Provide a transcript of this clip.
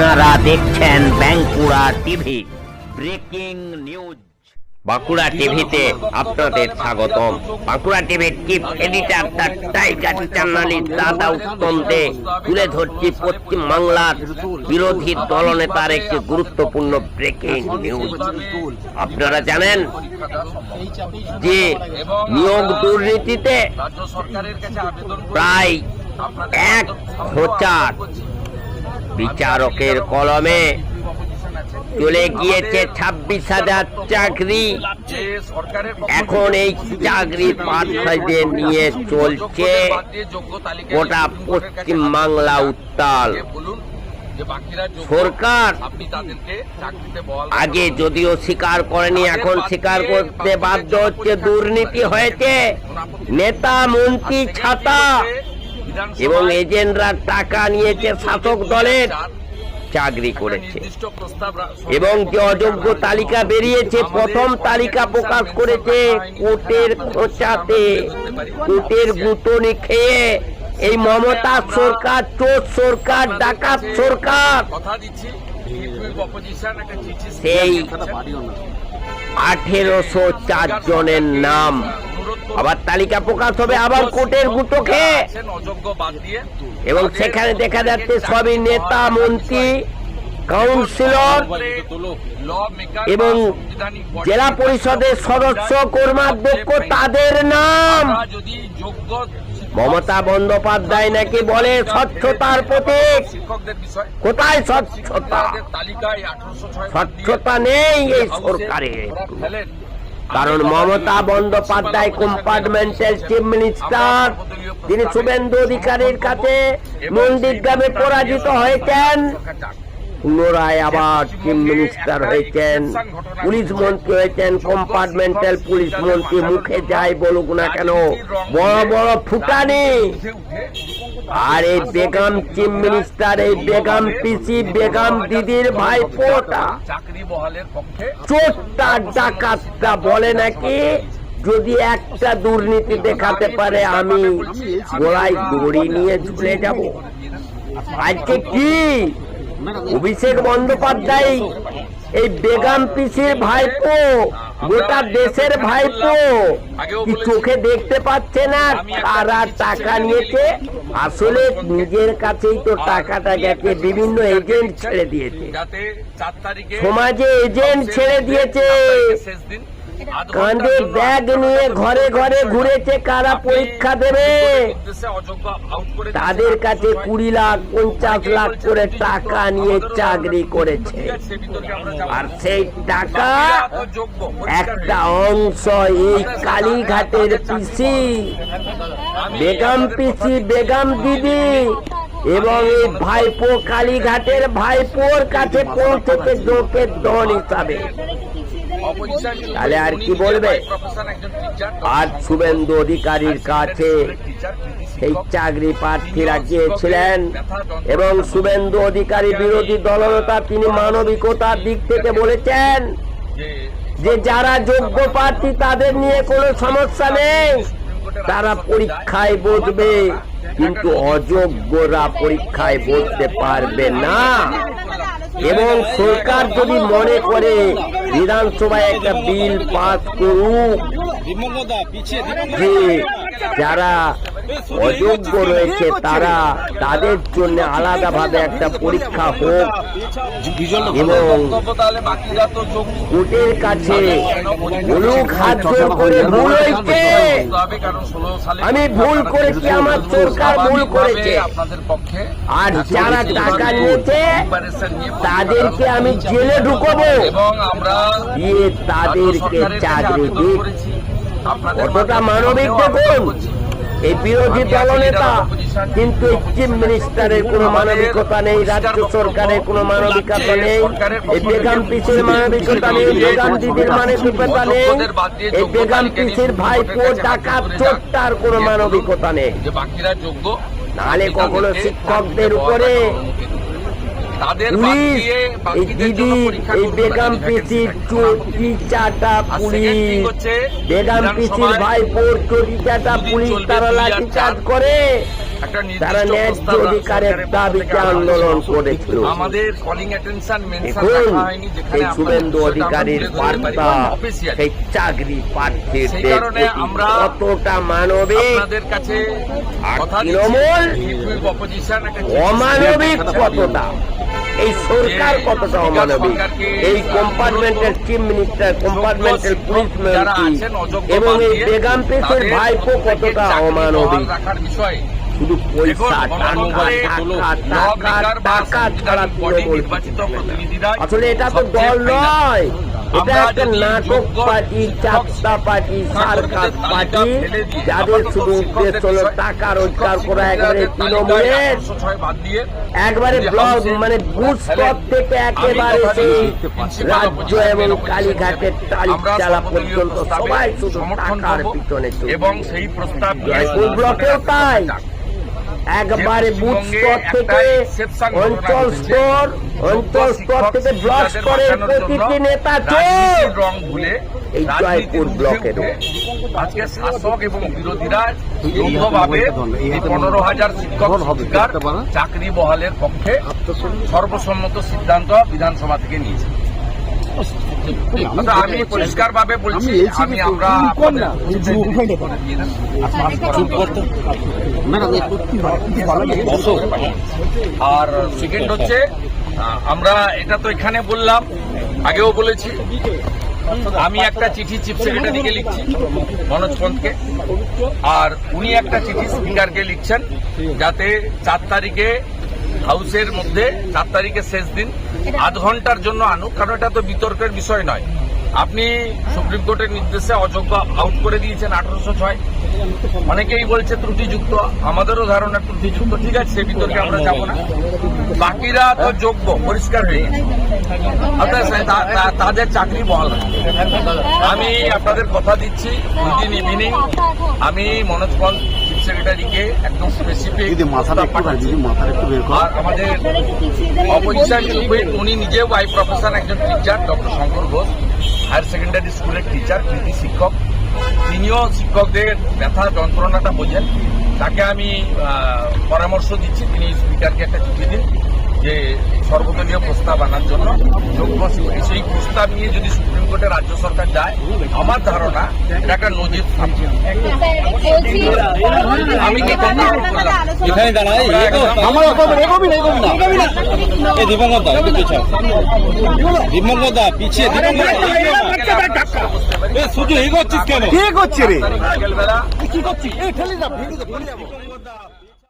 আপনারা দেখছেন Bankura TV breaking news. Bankura টিভিতে আপনাদের স্বাগতম। বাঁকুড়া টিভির chief editor the tiger journalist দাদা উত্তম দে। তুলে ধরছি পশ্চিম বাংলার বিরোধী দলনেতার একটি গুরুত্বপূর্ণ ব্রেকিং নিউজ। আপনারা জানেন যে নিয়োগ দুর্নীতিতে প্রায় এক হাজার বিচারকের কলমে চলে গিয়েছে ছাব্বিশ হাজার চাকরি। এখন এই চাকরি প্রার্থীদের নিয়ে চলছে গোটা পশ্চিম বাংলা উত্তাল। সরকার আগে যদিও স্বীকার করেনি, এখন স্বীকার করতে বাধ্য হচ্ছে, দুর্নীতি হয়েছে। নেতা, মন্ত্রী, ছাতা এবং এজেন্টরা টাকা নিয়েছে শাসক দলের চাকরি করেছে। এবং যে অযোগ্য তালিকা বেরিয়েছে প্রথম তালিকা প্রকাশ করেছে কোর্টের খোঁচাতে কোর্টের গুঁতনি খেয়ে এই মমতা সরকার চোর সরকার ডাকাত সরকার কথা দিচ্ছি অপোজিশন একটা চিঠি সেই আঠেরোশো চার জনের নাম। আবার তালিকা প্রকাশ হবে আবার কোর্টের গুঁতো খেয়ে এবং সেখানে দেখা যাচ্ছে সবই নেতা, মন্ত্রী, কাউন্সিলর এবং জেলা পরিষদের সদস্য, কর্মাধ্যক্ষ তাদের নাম। মমতা বন্দ্যোপাধ্যায় নাকি বলে স্বচ্ছতার প্রতীক? কোথায় স্বচ্ছতা? স্বচ্ছতা নেই এই সরকারে। ফেলেন কারণ Mamata Bandyopadhyay compartmental chief minister তিনি শুভেন্দু অধিকারীর কাছে মন্দির গ্রামে পরাজিত হয়েছেন। পুনরায় আবার চিফ মিনিস্টার হয়েছেন পুলিশ মন্ত্রী হয়েছেন কম্পার্টমেন্টাল পুলিশ মন্ত্রী মুখে যাই বলুক না কেন, বড় বড় ফুটানি। আর এই বেগম চিফ মিনিস্টার এই বেগম পিসি, বেগম দিদির ভাই পোটা চোরটা, ডাকাতটা বলে নাকি, যদি একটা দুর্নীতি দেখাতে পারে, আমি গোড়ায় দড়ি নিয়ে ঝুলে যাব। আজকে কি? অভিষেক বন্দ্যোপাধ্যায় এই বেগম পিসির ভাইপো গোটা দেশের ভাইপো কি চোখে দেখতে পাচ্ছে না? কারা টাকা নিয়েছে আসলে নিজের কাছেই তো টাকাটা গেছে বিভিন্ন এজেন্ট ছেড়ে দিয়েছে। সমাজে এজেন্ট ছেড়ে দিয়েছে। কাঁধে ব্যাগ নিয়ে ঘরে ঘরে ঘুরেছে কারা পরীক্ষা দেবে? তাদের কাছে কুড়ি লাখ পঞ্চাশ লাখ করে টাকা নিয়ে চাকরি করেছে। আর সেই টাকা একটা অংশ এই কালীঘাটের পিসি বেগম পিসি বেগম দিদি এবং এই ভাইপো কালীঘাটের ভাইপোর কাছে পৌঁছেছে জোকের দল হিসাবে। তাহলে আর কি বলবে? প্রফেশন একজন টিচার আর শুভেন্দু অধিকারীর কাছে সেই চাকরি প্রার্থীরা গিয়েছিলেন এবং শুভেন্দু অধিকারী বিরোধী দলনেতা তিনি মানবিকতার দিক থেকে বলেছেন যে যে যারা যোগ্য প্রার্থী তাদের নিয়ে কোনো সমস্যা নেই। তারা পরীক্ষায় বসবে কিন্তু অযোগ্যরা পরীক্ষায় বসতে পারবে না। এবং সরকার যদি মনে করে বিধানসভায় একটা বিল পাস করুক। যে যারা অযোগ্য রয়েছে তারা। তাদের জন্য আলাদাভাবে একটা পরীক্ষা হোক। এবং কোর্টের কাছে ভুল হয়েছে। আমি ভুল করেছি, আমার সরকার ভুল করেছে। আর যারা টাকা নিয়েছে, তাদেরকে আমি জেলে ঢুকবো। দিয়ে তাদেরকে চাকরি দিক। কতটা মানবিক দেখুন। এই বিরোধী দলনেতা কিন্তু চিফ মিনিস্টারের কোনো মানবিকতা নেই রাজ্য সরকারের কোনো মানবিকতা নেই এই বেগম পিসির মানবিকতা নেই বেগম দিদির মানবিকতা নেই এই বেগম পিসির ভাইপো ডাকাত চোরটার কোনো মানবিকতা নেই। যোগ্য নাহলে কখনো শিক্ষকদের উপরে পুলিশ এই পরীক্ষা এই বেগম পিসির thing পুলিশ? বেগম পিসির ভাইপোর চটিচাটা পুলিশ তারা দুই আর লাঠি চার্জ চার। করে তারা ন্যায্য অধিকারের দাবিতে আন্দোলন করেছিল। যেখানে সেই শুভেন্দু অধিকারীর বার্তা সেই চাকরি প্রার্থীদের কতটা মানবিক তৃণমূল অমানবিক কতটা? এই সরকার কতটা অমানবিক এই কম্পার্টমেন্টের চিফ মিনিস্টার কম্পার্টমেন্টের পুলিশ মন্ত্রী এবং এই বেগাম পেশের ভাইপো কতটা অমানবিক? শুধু পয়সা টাকা টাকা ছাড়া আসলে এটা তো দল নয়। এটা একটা নাটক পার্টি চাপটা পার্টি সার্কাস পার্টি যাদের শুধু উদ্দেশ্য হলো টাকা রোজগার করা একবারে তৃণমূলের তালিকায় 806 বাদ দিয়ে একবারে ব্লক মানে বুথ স্তর থেকে একেবারে সেই রাজ্য এবং কালীঘাটের তারিখ চালা পর্যন্ত সবাই শুধু টাকার পিছনে এবং সেই প্রস্তাব ব্লকেও তাই। একবারে বুথ স্তর থেকে অঞ্চল স্তর অঞ্চল স্তর থেকে ব্লক স্তরের প্রতিটি নেতা রং ভুলে এই জয়পুর ব্লকের আজকে শাসক এবং বিরোধীরা যৌথভাবে পনেরো হাজার শিক্ষক শিক্ষিকার চাকরি বহালের পক্ষে সর্বসম্মত সিদ্ধান্ত বিধানসভা থেকে নিয়েছে। আমি পরিষ্কার ভাবে বলছি আমি আমরা আর সেকেন্ড হচ্ছে আমরা এটা তো এখানে বললাম আগেও বলেছি। আমি একটা চিঠি চিফ সেক্রেটারিকে লিখছি মনোজ পন্থকে। আর উনি একটা চিঠি স্পিকারকে লিখছেন যাতে চার তারিখে হাউসের মধ্যে চার তারিখের শেষ দিন। আধ ঘণ্টার জন্য আনুক কারণ এটা তো বিতর্কের বিষয় নয়। আপনি সুপ্রিম কোর্টের নির্দেশে অযোগ্য আউট করে দিয়েছেন আঠারোশো ছয়। অনেকেই বলছে ত্রুটিযুক্ত আমাদেরও ধারণা ত্রুটিযুক্ত। ঠিক আছে সে বিতর্কে আমরা যাব না। বাকিরা তো যোগ্য পরিষ্কার হয়ে তা- তাদের চাকরি বহাল আমি আপনাদের কথা দিচ্ছি উইদিন ইভিনিং আমি মনোজ চিফ সেক্রেটারিকে একদম স্পেসিফিক দিদি মাথাটা রাখ, মাথাটা একটু বের আর আমাদের অপোজিশন উনি নিজেও বাই প্রফেশন একজন teacher doctor Shankar Ghosh higher secondary স্কুলের টিচার কৃতি শিক্ষক। তিনিও শিক্ষকদের ব্যথা যন্ত্রণাটা বোঝেন। তাকে আমি পরামর্শ দিচ্ছি তিনি স্পিকারকে একটা চিঠি দিন। যে সর্বদলীয় প্রস্তাব আনার জন্য যোগ্য সেই প্রস্তাব নিয়ে যদি সুপ্রিম কোর্টে রাজ্য সরকার যায় আমার ধারণা এটা একটা নজির আমি কি এখানে আমার দিবঙ্গত দা একটু পিছাও দিবঙ্গত দা পিছিয়ে দিবঙ্গত এ শুধু এগোচ্ছিস কেন? কে করছে রে? কি করছিস? এই ঠেলে যা ভিড়ে